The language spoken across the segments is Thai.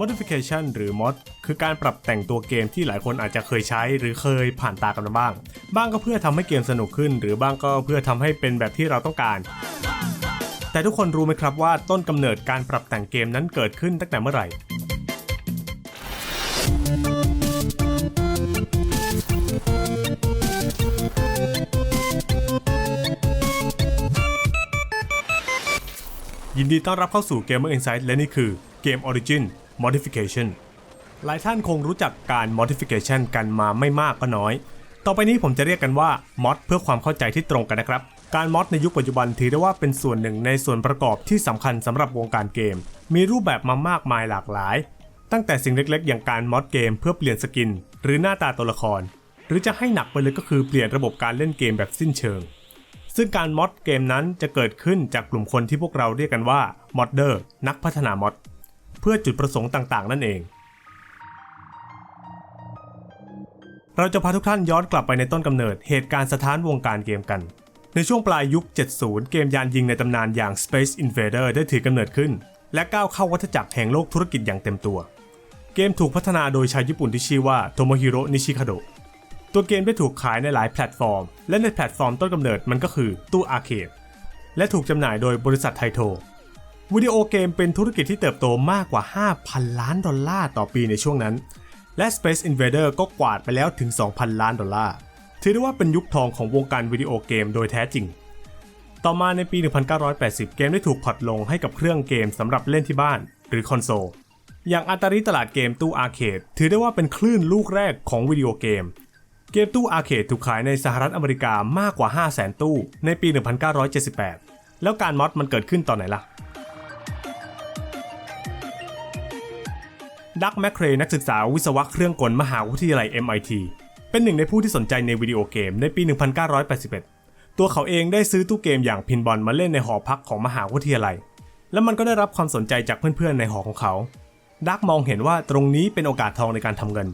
modification หรือ mod คือการปรับแต่งตัวเกมที่หลายคนอาจจะเคยใช้หรือเคยผ่านตากันมาบ้าง บ้างก็เพื่อทำให้เกมสนุกขึ้น หรือบ้างก็เพื่อทำให้เป็นแบบที่เราต้องการ แต่ทุกคนรู้ไหมครับว่าต้นกำเนิดการปรับแต่งเกมนั้นเกิดขึ้นตั้งแต่เมื่อไหร่ยินดีต้อนรับเข้าสู่ Gamer Insight และนี่คือ Game Origin Modification หลายท่านคงรู้จักการ Modification กันมาไม่มากก็น้อย ต่อไปนี้ผมจะเรียกกันว่า mod เพื่อความเข้าใจที่ตรงกันนะครับ การมอดในยุคปัจจุบันถือได้ว่าเป็นส่วนหนึ่งในส่วนประกอบที่สำคัญสำหรับวงการเกม มีรูปแบบมามากมายหลากหลาย ตั้งแต่สิ่งเล็กๆ อย่างการมอดเกมเพื่อเปลี่ยนสกิน หรือหน้าตาตัวละคร หรือจะให้หนักไปเลยก็คือเปลี่ยนระบบการเล่นเกมแบบสิ้นเชิง ซึ่งการมอดเกมนั้นจะเกิดขึ้นจากกลุ่มคนที่พวกเราเรียกกันว่ามอดเดอร์นักพัฒนามอดเพื่อจุดประสงค์ต่างๆ นั่นเอง เราจะพาทุกท่านย้อนกลับไปในต้นกำเนิดเหตุการณ์สถานวงการเกมกัน ในช่วงปลายยุค 70 เกมยานยิงในตำนานอย่าง Space Invader ได้ถือกำเนิดขึ้น และก้าวเข้าวัฏจักรแห่งโลกธุรกิจอย่างเต็มตัว เกมถูกพัฒนาโดยชาวญี่ปุ่นที่ชื่อว่าโทโมฮิโร่นิชิคาโดะตัวเกมได้ถูกขายในหลายแพลตฟอร์ม และในแพลตฟอร์มต้นกำเนิดมันก็คือตู้อาร์เคดและถูกจำหน่ายโดยบริษัทไทโท วิดีโอเกมเป็นธุรกิจที่เติบโตมากกว่า 5,000 ล้านดอลลาร์ต่อปีในช่วงนั้น และ Space Invader ก็กวาดไปแล้วถึง 2,000 ล้านดอลลาร์ ถือได้ว่าเป็นยุคทองของวงการวิดีโอเกมโดยแท้จริง ต่อมาในปี 1980 เกมได้ถูกพอร์ตลงให้กับเครื่องเกมสำหรับเล่นที่บ้าน หรือคอนโซล อย่างอัตราตลาดเกมตู้อาร์เคดถือได้ว่าเป็นคลื่นลูกแรกของวิดีโอเกม เกมตู้อาร์เคดถูกขายในสหรัฐอเมริกามากกว่า 5 0 0 0 0 0 ตู้ในปี 1978 แล้วการมอดมันเกิดขึ้นตอนไหนล่ะ ดักแมคเครนักศึกษาวิศวะเครื่องกลมหาวิทยาลัย MIT เป็นหนึ่งในผู้ที่สนใจในวิดีโอเกมในปี 1981 ตัวเขาเองได้ซื้อตู้เกมอย่างพินบอลมาเล่นในหอพักของมหาวิทยาลัย และมันก็ได้รับความสนใจจากเพื่อนๆ ในหอของเขา ดักมองเห็นว่าตรงนี้เป็นโอกาสทองในการทำเงิน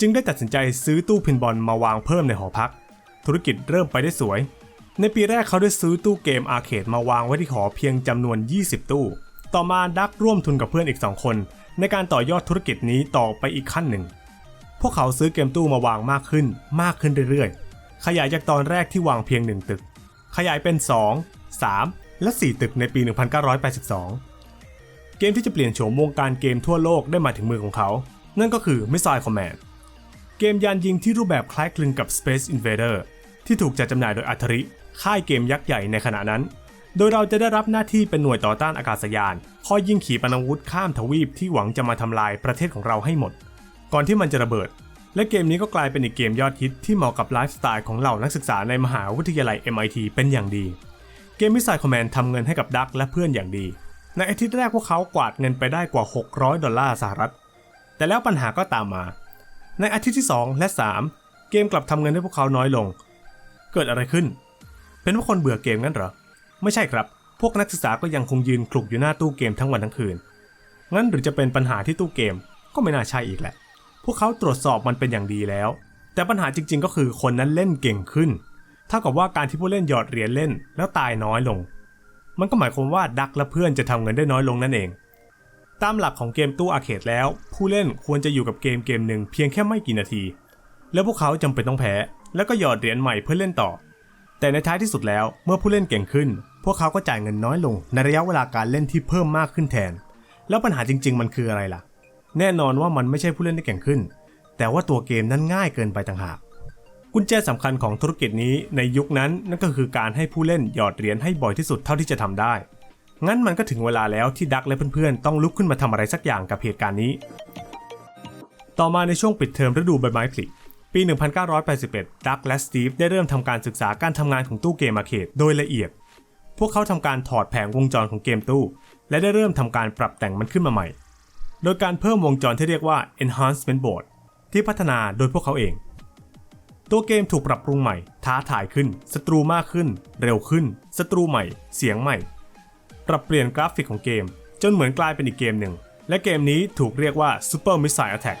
จึงได้ตัดสินใจซื้อตู้พินบอลมาวางเพิ่มในหอพัก ธุรกิจเริ่มไปได้สวย ในปีแรกเขาได้ซื้อตู้เกมอาร์เคดมาวางไว้ที่หอเพียงจำนวน 20 ตู้ ต่อมาดักร่วมทุนกับเพื่อนอีก 2 คน ในการต่อยอดธุรกิจนี้ต่อไปอีกขั้นหนึ่ง พวกเขาซื้อเกมตู้มาวางมากขึ้น มากขึ้นเรื่อยๆ ขยายจากตอนแรกที่วางเพียง 1 ตึก ขยายเป็น 2 3 และ 4 ตึกในปี 1982 เกมที่จะเปลี่ยนโฉมวงการเกมทั่วโลกได้มาถึงมือของเขา นั่นก็คือ Missile Command เกมยานยิงที่รูปแบบคล้ายคลึงกับ Space Invader ที่ถูกจัดจำหน่ายโดยอัธริค่ายเกมยักษ์ใหญ่ในขณะนั้น โดยเราจะได้รับหน้าที่เป็นหน่วยต่อต้านอากาศยาน คอยยิงขีปนาวุธข้ามทวีปที่หวังจะมาทำลายประเทศของเราให้หมด ก่อนที่มันจะระเบิด และเกมนี้ก็กลายเป็นอีกเกมยอดฮิตที่เหมาะกับไลฟ์สไตล์ของเหล่านักศึกษาในมหาวิทยาลัย MIT เป็นอย่างดี เกมมิสไซล์คอมแมนทำเงินให้กับดักและเพื่อนอย่างดี ในอาทิตย์แรกพวกเขากวาดเงินไปได้กว่า 600 ดอลลาร์สหรัฐ แต่แล้วปัญหาก็ตามมา ในอาทิตย์ที่ 2 และ 3 เกมกลับทำเงินให้พวกเขาน้อยลง เกิดอะไรขึ้น เป็นเพราะคนเบื่อเกมงั้นเหรอ ไม่ใช่ครับ พวกนักศึกษาก็ยังคงยืนคลุกอยู่หน้าตู้เกมทั้งวันทั้งคืน งั้นหรือจะเป็นปัญหาที่ตู้เกมก็ไม่น่าใช่อีกแหละ พวกเขาตรวจสอบมันเป็นอย่างดีแล้ว แต่ปัญหาจริง ๆ ก็คือคนนั้นเล่นเก่งขึ้น เท่ากับว่าการที่ผู้เล่นหยอดเหรียญเล่นแล้วตายน้อยลง มันก็หมายความว่าดักและเพื่อนจะทำเงินได้น้อยลงนั่นเอง ตามหลักของเกมตู้อาร์เคดแล้ว ผู้เล่นควรจะอยู่กับเกมเกมหนึ่งเพียงแค่ไม่กี่นาที แล้วพวกเขาจำเป็นต้องแพ้ แล้วก็หยอดเหรียญใหม่เพื่อเล่นต่อแต่ในท้ายที่สุดแล้วเมื่อผู้เล่นเก่งขึ้น พวกเขาก็จ่ายเงินน้อยลงในระยะเวลาการเล่นที่เพิ่มมากขึ้นแทน แล้วปัญหาจริง ๆ มันคืออะไรล่ะ แน่นอนว่ามันไม่ใช่ผู้เล่นที่เก่งขึ้น แต่ว่าตัวเกมนั้นง่ายเกินไปต่างหากกุญแจสำคัญของธุรกิจนี้ในยุคนั้นนั่นก็คือการให้ผู้เล่นหยอดเหรียญให้บ่อยที่สุดเท่าที่จะทำได้ งั้นมันก็ถึงเวลาแล้วที่ดักและเพื่อนๆ ต้องลุกขึ้นมาทำอะไรสักอย่างกับเหตุการณ์นี้ ต่อมาในช่วงปิดเทอมฤดูใบไม้ผลิปี 1981 ดักและสตีฟได้เริ่มทำการศึกษาการทำงานของตู้เกมอาเคดโดยละเอียด พวกเขาทำการถอดแผงวงจรของเกมตู้ และได้เริ่มทำการปรับแต่งมันขึ้นมาใหม่ โดยการเพิ่มวงจรที่เรียกว่า enhancement board ที่พัฒนาโดยพวกเขาเอง ตัวเกมถูกปรับปรุงใหม่ ท้าทายขึ้น ศัตรูมากขึ้น เร็วขึ้น ศัตรูใหม่ เสียงใหม่ ปรับเปลี่ยนกราฟิกของเกม จนเหมือนกลายเป็นอีกเกมหนึ่ง และเกมนี้ถูกเรียกว่า Super Missile Attack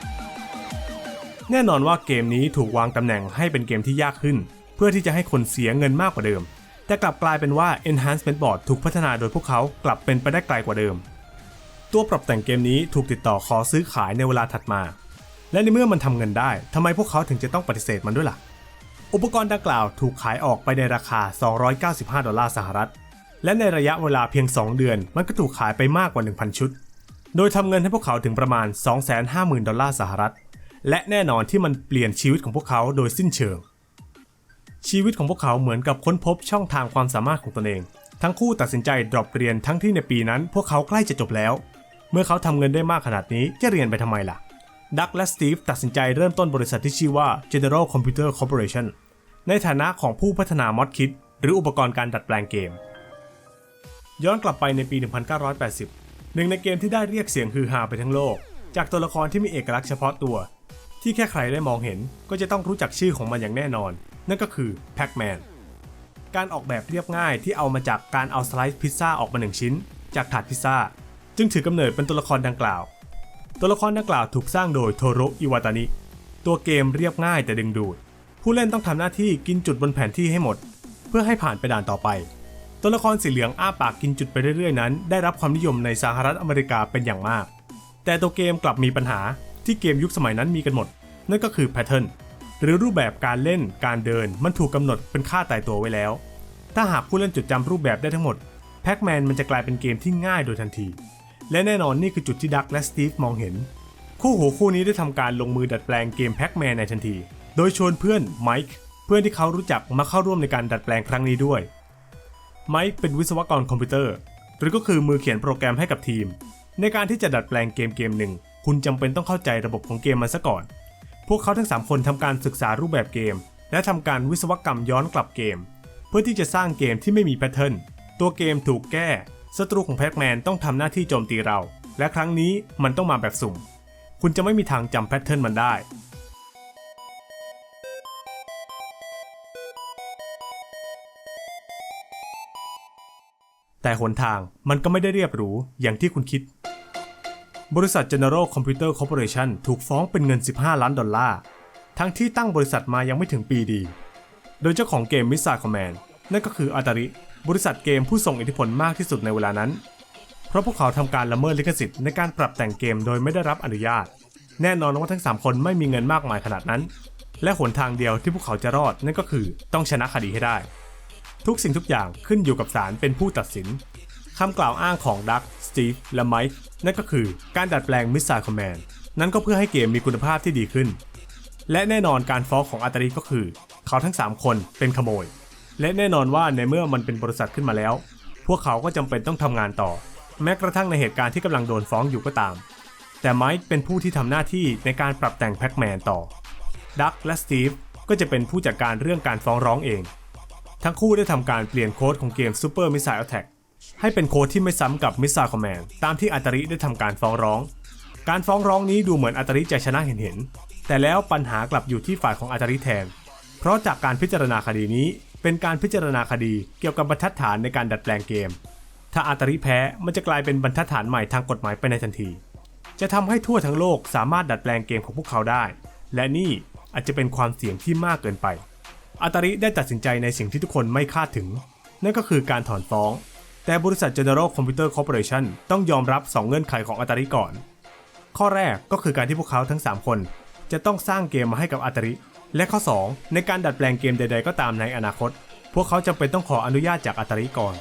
แน่นอนว่าเกมนี้ถูกวางตำแหน่งให้เป็นเกมที่ยากขึ้น เพื่อที่จะให้คนเสียเงินมากกว่าเดิม แต่กลับกลายเป็นว่า Enhancement Board ถูกพัฒนาโดยพวกเขากลับเป็นไปได้ไกลกว่าเดิม ตัวปรับแต่งเกมนี้ถูกติดต่อขอซื้อขายในเวลาถัดมา และในเมื่อมันทำเงินได้ทำไมพวกเขาถึงจะต้องปฏิเสธมันด้วยล่ะ อุปกรณ์ดังกล่าวถูกขายออกไปในราคา 295 ดอลลาร์สหรัฐ และในระยะเวลาเพียง 2 เดือน มันก็ถูกขายไปมากกว่า 1,000 ชุด โดยทำเงินให้พวกเขาถึงประมาณ 250,000 ดอลลาร์สหรัฐ และแน่นอนที่มันเปลี่ยนชีวิตของพวกเขาโดยสิ้นเชิง ชีวิตของพวกเขาเหมือนกับค้นพบช่องทางความสามารถของตนเอง ทั้งคู่ตัดสินใจดรอปเรียนทั้งที่ในปีนั้น พวกเขาใกล้จะจบแล้ว เมื่อเขาทำเงินได้มากขนาดนี้จะเรียนไปทำไมล่ะ ดักและสตีฟตัดสินใจเริ่มต้นบริษัทที่ชื่อว่า General Computer Corporation ในฐานะของผู้พัฒนามอดคิด หรืออุปกรณ์การดัดแปลงเกม ย้อนกลับไปในปี 1980 หนึ่งในเกมที่ได้เรียกเสียงฮือฮาไปทั้งโลก จากตัวละครที่มีเอกลักษณ์เฉพาะตัว ที่แค่ใครได้มองเห็นก็จะต้องรู้จักชื่อของมันอย่างแน่นอน นั่นก็คือแพ็กแมนการออกแบบเรียบง่ายที่เอามาจากการเอาสไลซ์พิซซ่าออกมาหนึ่งชิ้น จากถาดพิซซ่า จึงถือกำเนิดเป็นตัวละครดังกล่าว ตัวละครดังกล่าวถูกสร้างโดยโทโรอิวาตานิตัวเกมเรียบง่ายแต่ดึงดูด ผู้เล่นต้องทำหน้าที่กินจุดบนแผนที่ให้หมด เพื่อให้ผ่านไปด่านต่อไป ตัวละครสีเหลืองอ้าปากกินจุดไปเรื่อยๆนั้น ได้รับความนิยมในสหรัฐอเมริกาเป็นอย่างมาก แต่ตัวเกมกลับมีปัญหาที่เกมยุคสมัยนั้นมีกันหมด นั่นก็คือแพทเทิร์น หรือรูปแบบการเล่นการเดินมันถูกกำหนดเป็นค่าตายตัวไว้แล้ว ถ้าหากผู้เล่นจดจำรูปแบบได้ทั้งหมดแพ็กแมนมันจะกลายเป็นเกมที่ง่ายโดยทันที และแน่นอนนี่คือจุดที่ดักและสตีฟมองเห็น คู่หูคู่นี้ได้ทำการลงมือดัดแปลงเกมแพ็กแมนในทันที โดยชวนเพื่อนไมค์เพื่อนที่เขารู้จักมาเข้าร่วมในการดัดแปลงครั้งนี้ด้วยไมค์เป็นวิศวกรคอมพิวเตอร์ หรือก็คือมือเขียนโปรแกรมให้กับทีม ในการที่จะดัดแปลงเกมเกมหนึ่ง คุณจำเป็นต้องเข้าใจระบบของเกมมันซะก่อน พวกเขาทั้ง 3 คนทำการศึกษารูปแบบเกม และทำการวิศวกรรมย้อนกลับเกม เพื่อที่จะสร้างเกมที่ไม่มีแพทเทิร์นตัวเกมถูกแก้ศัตรูของแพ็กแมนต้องทำหน้าที่โจมตีเรา และครั้งนี้มันต้องมาแบบสุ่ม คุณจะไม่มีทางจำแพทเทิร์นมันได้ แต่หนทางมันก็ไม่ได้เรียบหรูอย่างที่คุณคิด บริษัท General Computer Corporation ถูกฟ้องเป็นเงิน 15 ล้านดอลลาร์ ทั้งที่ตั้งบริษัทมายังไม่ถึงปีดี โดยเจ้าของเกม Missile Command นั่นก็คือ Atari บริษัทเกมผู้ทรงอิทธิพลมากที่สุดในเวลานั้น เพราะพวกเขาทำการละเมิดลิขสิทธิ์ในการปรับแต่งเกมโดยไม่ได้รับอนุญาต แน่นอนว่าทั้ง 3 คนไม่มีเงินมากมายขนาดนั้น และหนทางเดียวที่พวกเขาจะรอดนั่นก็คือต้องชนะคดีให้ได้ ทุกสิ่งทุกอย่างขึ้นอยู่กับศาลเป็นผู้ตัดสินคำกล่าวอ้างของดัก ตีฟและไมค์นั่นก็คือการดัดแปลงมิสไซล์คอมแมนนั่นก็เพื่อให้เกมมีคุณภาพที่ดีขึ้น และแน่นอนการฟ้องของอัตริก็คือ เขาทั้ง 3 คนเป็นขโมย และแน่นอนว่าในเมื่อมันเป็นบริษัทขึ้นมาแล้ว พวกเขาก็จำเป็นต้องทำงานต่อ แม้กระทั่งในเหตุการณ์ที่กำลังโดนฟ้องอยู่ก็ตาม แต่ไมค์เป็นผู้ที่ทำหน้าที่ในการปรับแต่งแพ็กแมนต่อดักและสตีฟก็จะเป็นผู้จัดการเรื่องการฟ้องร้องเอง ทั้งคู่ได้ทำการเปลี่ยนโค้ดของเกม Super Missile Attack ให้เป็นโค้ดที่ไม่ซ้ำกับ Missile Command ตามที่อัตริได้ทำการฟ้องร้อง การฟ้องร้องนี้ดูเหมือนอัตริจะชนะเห็นเห็น แต่แล้วปัญหากลับอยู่ที่ฝ่ายของอัตริแทน เพราะจากการพิจารณาคดีนี้ เป็นการพิจารณาคดีเกี่ยวกับบรรทัดฐานในการดัดแปลงเกม ถ้าอัตริแพ้มันจะกลายเป็นบรรทัดฐานใหม่ทางกฎหมายไปในทันที จะทำให้ทั่วทั้งโลกสามารถดัดแปลงเกมของพวกเขาได้ และนี่อาจจะเป็นความเสี่ยงที่มากเกินไปอัตริได้ตัดสินใจในสิ่งที่ทุกคนไม่คาดถึง นั่นก็คือการถอนฟ้อง แต่บริษัท General Computer Corporation ต้องยอมรับ 2 เงื่อนไขของอัตริก่อน ข้อแรกก็คือการที่พวกเขาทั้ง 3 คน จะต้องสร้างเกมมาให้กับอัตริ และข้อ 2 ในการดัดแปลงเกมใด ๆ ก็ตามในอนาคต พวกเขาจำเป็นต้องขออนุญาตจากอัตริก่อน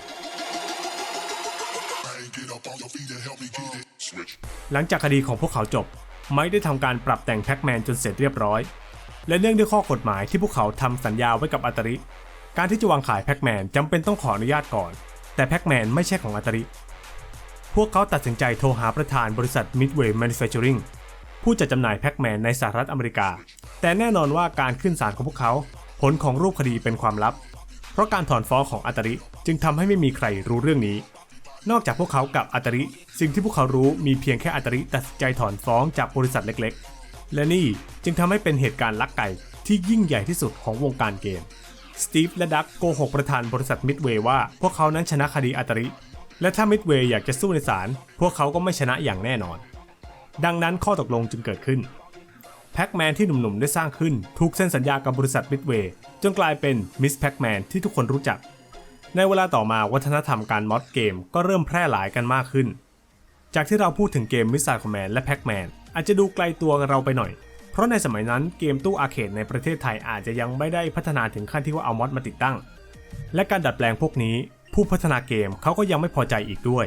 หลังจากคดีของพวกเขาจบ ไมค์ได้ทำการปรับแต่งแพ็กแมนจนเสร็จเรียบร้อย และเนื่องด้วยข้อกฎหมายที่พวกเขาทำสัญญาไว้กับอัตริ การที่จะวางขายแพ็กแมนจำเป็นต้องขออนุญาตก่อน แต่แพ็กแมนไม่ใช่ของอัตริ พวกเขาตัดสินใจโทรหาประธานบริษัท Midway Manufacturing ผู้จัดจำหน่ายแพ็กแมนในสหรัฐอเมริกา แต่แน่นอนว่าการขึ้นศาลของพวกเขา ผลของรูปคดีเป็นความลับ เพราะการถอนฟ้องของอัตริจึงทำให้ไม่มีใครรู้เรื่องนี้ นอกจากพวกเขากับอัตริ สิ่งที่พวกเขารู้มีเพียงแค่อัตริตัดสินใจถอนฟ้องจากบริษัทเล็กๆ และนี่จึงทำให้เป็นเหตุการณ์ลักไก่ที่ยิ่งใหญ่ที่สุดของวงการเกม สตีฟและดักโกหกประธานบริษัทมิดเวย์ว่า พวกเขานั้นชนะคดีอัตริ และถ้ามิดเวย์อยากจะสู้ในศาลพวกเขาก็ไม่ชนะอย่างแน่นอน ดังนั้นข้อตกลงจึงเกิดขึ้น แพ็กแมนที่หนุ่มๆได้สร้างขึ้นถูกเซ็นสัญญากับบริษัทมิดเวย์จนกลายเป็นมิสแพ็กแมนที่ทุกคนรู้จัก ในเวลาต่อมาวัฒนธรรมการมอดเกมก็เริ่มแพร่หลายกันมากขึ้น จากที่เราพูดถึงเกม Missile Command และ Pac-Man อาจจะดูไกลตัวเราไปหน่อย เพราะในสมัยนั้นเกมตู้อาร์เคดในประเทศไทยอาจจะยังไม่ได้พัฒนาถึงขั้นที่ว่าเอามอดมาติดตั้ง และการดัดแปลงพวกนี้ผู้พัฒนาเกมเขาก็ยังไม่พอใจอีกด้วย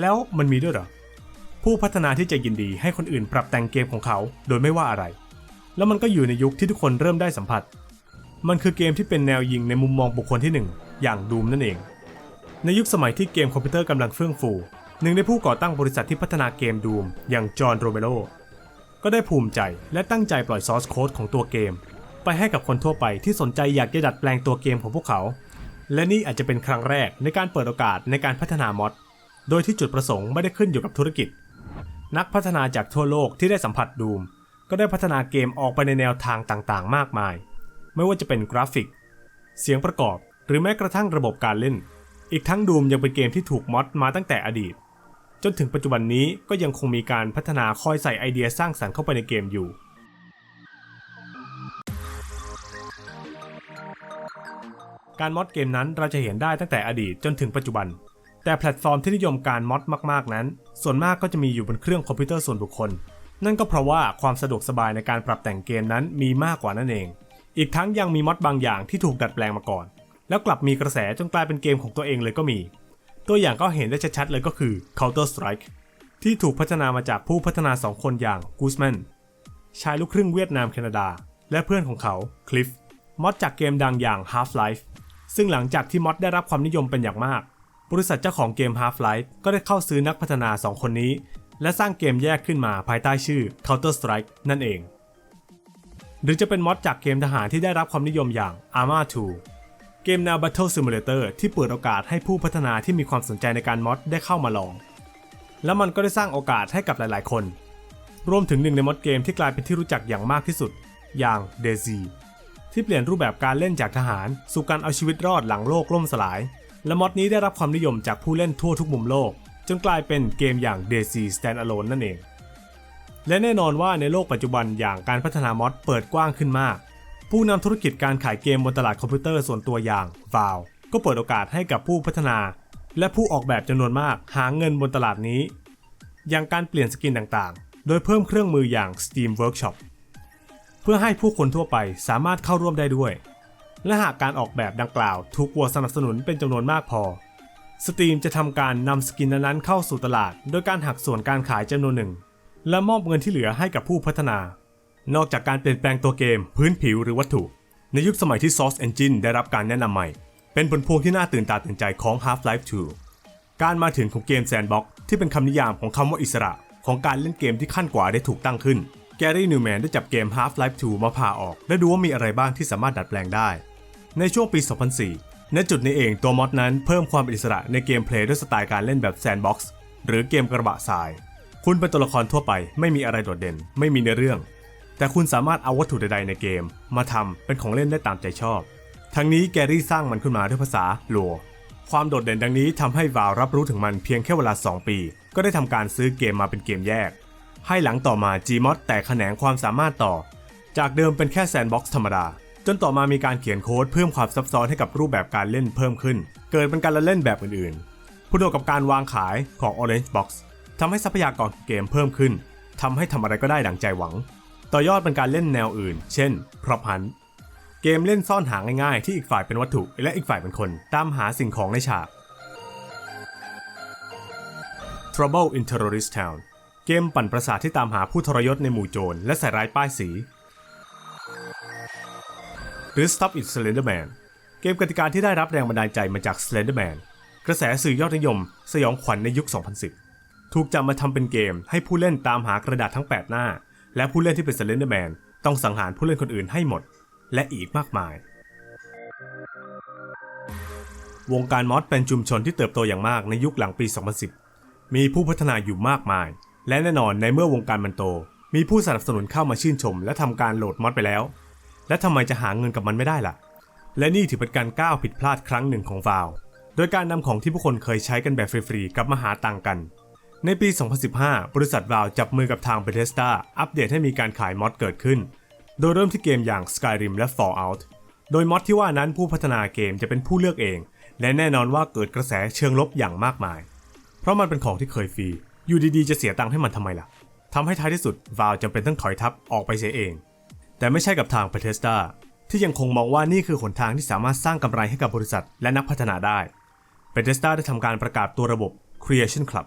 แล้วมันมีด้วยหรอ ผู้พัฒนาที่จะยินดีให้คนอื่นปรับแต่งเกมของเขาโดยไม่ว่าอะไร แล้วมันก็อยู่ในยุคที่ทุกคนเริ่มได้สัมผัส มันคือเกมที่เป็นแนวยิงในมุมมองบุคคลที่หนึ่งอย่างดูมนั่นเอง ในยุคสมัยที่เกมคอมพิวเตอร์กำลังเฟื่องฟูหนึ่งในผู้ก่อตั้งบริษัทที่พัฒนาเกมดูมอย่างจอห์นโรเมโร ก็ได้ภูมิใจและตั้งใจปล่อยซอร์สโค้ดของตัวเกม ไปให้กับคนทั่วไปที่สนใจอยากจะดัดแปลงตัวเกมของพวกเขา และนี่อาจจะเป็นครั้งแรกในการเปิดโอกาสในการพัฒนามอดโดยที่จุดประสงค์ไม่ได้ขึ้นอยู่กับธุรกิจ นักพัฒนาจากทั่วโลกที่ได้สัมผัสดูม ก็ได้พัฒนาเกมออกไปในแนวทางต่างๆ มากมาย ไม่ว่าจะเป็นกราฟิก เสียงประกอบ หรือแม้กระทั่งระบบการเล่น อีกทั้งดูมยังเป็นเกมที่ถูกมอดมาตั้งแต่อดีต จนถึงปัจจุบันนี้ก็ยังคงมีการพัฒนาคอยใส่ไอเดียสร้างสรรค์เข้าไปในเกมอยู่ การมอดเกมนั้นเราจะเห็นได้ตั้งแต่อดีตจนถึงปัจจุบัน แต่แพลตฟอร์มที่นิยมการมอดมากๆนั้น ส่วนมากก็จะมีอยู่บนเครื่องคอมพิวเตอร์ส่วนบุคคล นั่นก็เพราะว่าความสะดวกสบายในการปรับแต่งเกมนั้นมีมากกว่านั่นเอง อีกทั้งยังมีมอดบางอย่างที่ถูกดัดแปลงมาก่อน แล้วกลับมีกระแสจนกลายเป็นเกมของตัวเองเลยก็มี ตัวอย่างก็เห็นได้ชัดๆเลยก็คือ Counter Strike ที่ถูกพัฒนามาจากผู้พัฒนา 2 คนอย่าง Guzman ชายลูกครึ่งเวียดนามแคนาดา และเพื่อนของเขา Cliff มอดจากเกมดังอย่าง Half-Life ซึ่งหลังจากที่มอดได้รับความนิยมเป็นอย่างมาก บริษัทเจ้าของเกม Half-Life ก็ได้เข้าซื้อนักพัฒนา 2 คนนี้ และสร้างเกมแยกขึ้นมาภายใต้ชื่อ Counter Strike นั่นเอง หรือจะเป็นมอดจากเกมทหารที่ได้รับความนิยมอย่าง Arma 2 เกมแนว Battle Simulator ที่เปิดโอกาสให้ผู้พัฒนาที่มีความสนใจในการมอดได้เข้ามาลอง และมันก็ได้สร้างโอกาสให้กับหลายๆ คน รวมถึงหนึ่งในมอดเกมที่กลายเป็นที่รู้จักอย่างมากที่สุด อย่าง DayZ ที่เปลี่ยนรูปแบบการเล่นจากทหาร สู่การเอาชีวิตรอดหลังโลกล่มสลาย และมอดนี้ได้รับความนิยมจากผู้เล่นทั่วทุกมุมโลก จนกลายเป็นเกมอย่าง DayZ Standalone นั่นเอง และแน่นอนว่าในโลกปัจจุบันอย่างการพัฒนามอดเปิดกว้างขึ้นมาก ผู้นำธุรกิจการขายเกมบนตลาดคอมพิวเตอร์ส่วนตัวอย่าง Valve ก็เปิดโอกาสให้กับผู้พัฒนา และผู้ออกแบบจำนวนมากหาเงินบนตลาดนี้ อย่างการเปลี่ยนสกินต่างๆ โดยเพิ่มเครื่องมืออย่าง Steam Workshop เพื่อให้ผู้คนทั่วไปสามารถเข้าร่วมได้ด้วย และหากการออกแบบดังกล่าวถูกโหวสนับสนุนเป็นจำนวนมากพอ Steam จะทำการนำสกินนั้นๆเข้าสู่ตลาด โดยการหักส่วนการขายจำนวนหนึ่ง และมอบเงินที่เหลือให้กับผู้พัฒนา นอกจากการเปลี่ยนแปลงตัวเกม พื้นผิวหรือวัตถุ ในยุคสมัยที่ Source Engine ได้รับการแนะนำใหม่ เป็นผลพวงที่น่าตื่นตาตื่นใจของ Half-Life 2 การมาถึงของเกม Sandbox ที่เป็นคำนิยามของคำว่าอิสระ ของการเล่นเกมที่ขั้นกว่าได้ถูกตั้งขึ้น แกรี่นิวแมนได้จับเกม Half-Life 2 มาผ่าออก และดูว่ามีอะไรบ้างที่สามารถดัดแปลงได้ ในช่วงปี 2004 ณจุดนี้เองตัวมอดนั้นเพิ่มความอิสระในเกมเพลย์ด้วยสไตล์การเล่นแบบ Sandbox หรือเกมกระบะทราย คุณเป็นตัวละครทั่วไป ไม่มีอะไรโดดเด่น ไม่มีเนื้อเรื่อง แต่คุณสามารถเอาวัตถุใดๆในเกม มาทำเป็นของเล่นได้ตามใจชอบ ทั้งนี้แกรี่สร้างมันขึ้นมาด้วยภาษาลัวความโดดเด่นดังนี้ทำให้วาวรับรู้ถึงมันเพียงแค่เวลา 2 ปี ก็ได้ทำการซื้อเกมมาเป็นเกมแยก ให้หลังต่อมา Gmod แตกแขนงความสามารถต่อ จากเดิมเป็นแค่แซนด์บ็อกซ์ธรรมดา จนต่อมามีการเขียนโค้ดเพิ่มความซับซ้อนให้กับรูปแบบการเล่นเพิ่มขึ้น เกิดเป็นการละเล่นแบบอื่นๆผนวกกับการวางขายของ Orange Box ทำให้ทรัพยากรเกมเพิ่มขึ้นทำให้ทำอะไรก็ได้ดังใจหวัง ต่อยอดเป็นการเล่นแนวอื่น เช่น Prop Hunt เกมเล่นซ่อนหาง่ายๆ ที่อีกฝ่ายเป็นวัตถุ และอีกฝ่ายเป็นคน ตามหาสิ่งของในฉาก Trouble in Terrorist Town เกมปั่นประสาทที่ตามหาผู้ทรยศในหมู่โจรและใส่ร้ายป้ายสี หรือ Stop It Slenderman เกมกติกาที่ได้รับแรงบันดาลใจมาจาก Slenderman กระแสสื่อยอดนิยม สยองขวัญในยุค 2010 ถูกจำมาทำเป็นเกมให้ผู้เล่นตามหากระดาษทั้ง 8 หน้า และผู้เล่นที่เป็น Slenderman ต้องสังหารผู้เล่นคนอื่นให้หมด และอีกมากมายวงการมอดเป็นชุมชนที่เติบโตอย่างมากในยุคหลังปี 2010 มีผู้พัฒนาอยู่มากมาย และแน่นอนในเมื่อวงการมันโต มีผู้สนับสนุนเข้ามาชื่นชม และทำการโหลดมอดไปแล้ว และทำไมจะหาเงินกับมันไม่ได้ล่ะ และนี่ถือเป็นการก้าวผิดพลาดครั้งหนึ่งของ Valve โดยการนำของที่ผู้คนเคยใช้กันแบบฟรีๆกลับมาหาตังกัน ในปี 2015 บริษัท Valve จับมือกับทาง Bethesda อัปเดตให้มีการขายมอดเกิดขึ้น โดยเริ่มที่เกมอย่าง Skyrim และ Fallout โดยมอดที่ว่านั้นผู้พัฒนาเกมจะเป็นผู้เลือกเอง และแน่นอนว่าเกิดกระแสเชิงลบอย่างมากมาย เพราะมันเป็นของที่เคยฟรี อยู่ดีๆ จะเสียตังค์ให้มันทำไมล่ะทำให้ท้ายที่สุดวาลจำเป็นต้องถอยทับออกไปเสียเอง แต่ไม่ใช่กับทาง Bethesda ที่ยังคงมองว่านี่คือหนทางที่สามารถสร้างกำไรให้กับบริษัทและนักพัฒนาได้ Bethesda ได้ทำการประกาศตัวระบบ Creation Club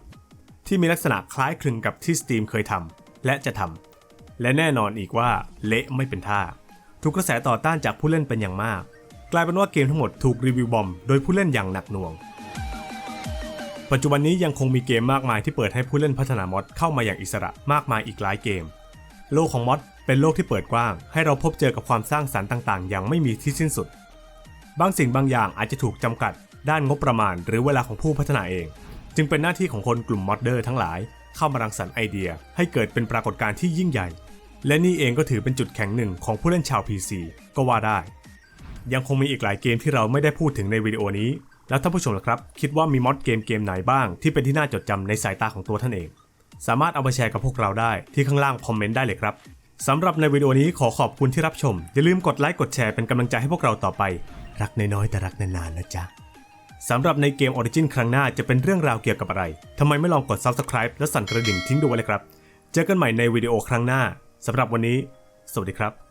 ที่มีลักษณะคล้ายคลึงกับที่ Steam เคยทำและจะทำและแน่นอนอีกว่าเละไม่เป็นท่า ถูกกระแสต่อต้านจากผู้เล่นเป็นอย่างมาก กลายเป็นว่าเกมทั้งหมดถูกรีวิวบอมโดยผู้เล่นอย่างหนักหน่วง ปัจจุบันนี้ยังคงมีเกมมากมายที่เปิดให้ผู้เล่นพัฒนามอดเข้ามาอย่างอิสระมากมายอีกหลายเกม โลกของมอดเป็นโลกที่เปิดกว้าง ให้เราพบเจอกับความสร้างสรรค์ต่าง ๆ อย่างไม่มีที่สิ้นสุด บางสิ่งบางอย่างอาจจะถูกจำกัดด้านงบประมาณ หรือเวลาของผู้พัฒนาเอง จึงเป็นหน้าที่ของคนกลุ่มมอดเดอร์ทั้งหลายเข้ามารังสรรค์ไอเดียให้เกิดเป็นปรากฏการณ์ที่ยิ่งใหญ่ และนี่เองก็ถือเป็นจุดแข็งหนึ่งของผู้เล่นชาว PC ก็ว่าได้ ยังคงมีอีกหลายเกมที่เราไม่ได้พูดถึงในวิดีโอนี้ แล้วท่านผู้ชมล่ะครับ คิดว่ามีมอดเกมเกมไหนบ้างที่เป็นที่น่าจดจำในสายตาของตัวท่านเอง สามารถเอามาแชร์กับพวกเราได้ที่ข้างล่างคอมเมนต์ได้เลยครับสำหรับในวิดีโอนี้ขอขอบคุณที่รับชม อย่าลืมกดไลค์กดแชร์เป็นกำลังใจให้พวกเราต่อไป รักน้อยๆแต่รักนานๆนะจ๊ะ สำหรับในเกม Origin ครั้งหน้าจะเป็นเรื่องราวเกี่ยวกับอะไร ทำไมไม่ลองกด Subscribe และสั่นกระดิ่งทิ้งดูไว้เลยครับ เจอกันใหม่ในวิดีโอครั้งหน้า สำหรับวันนี้ สวัสดีครับ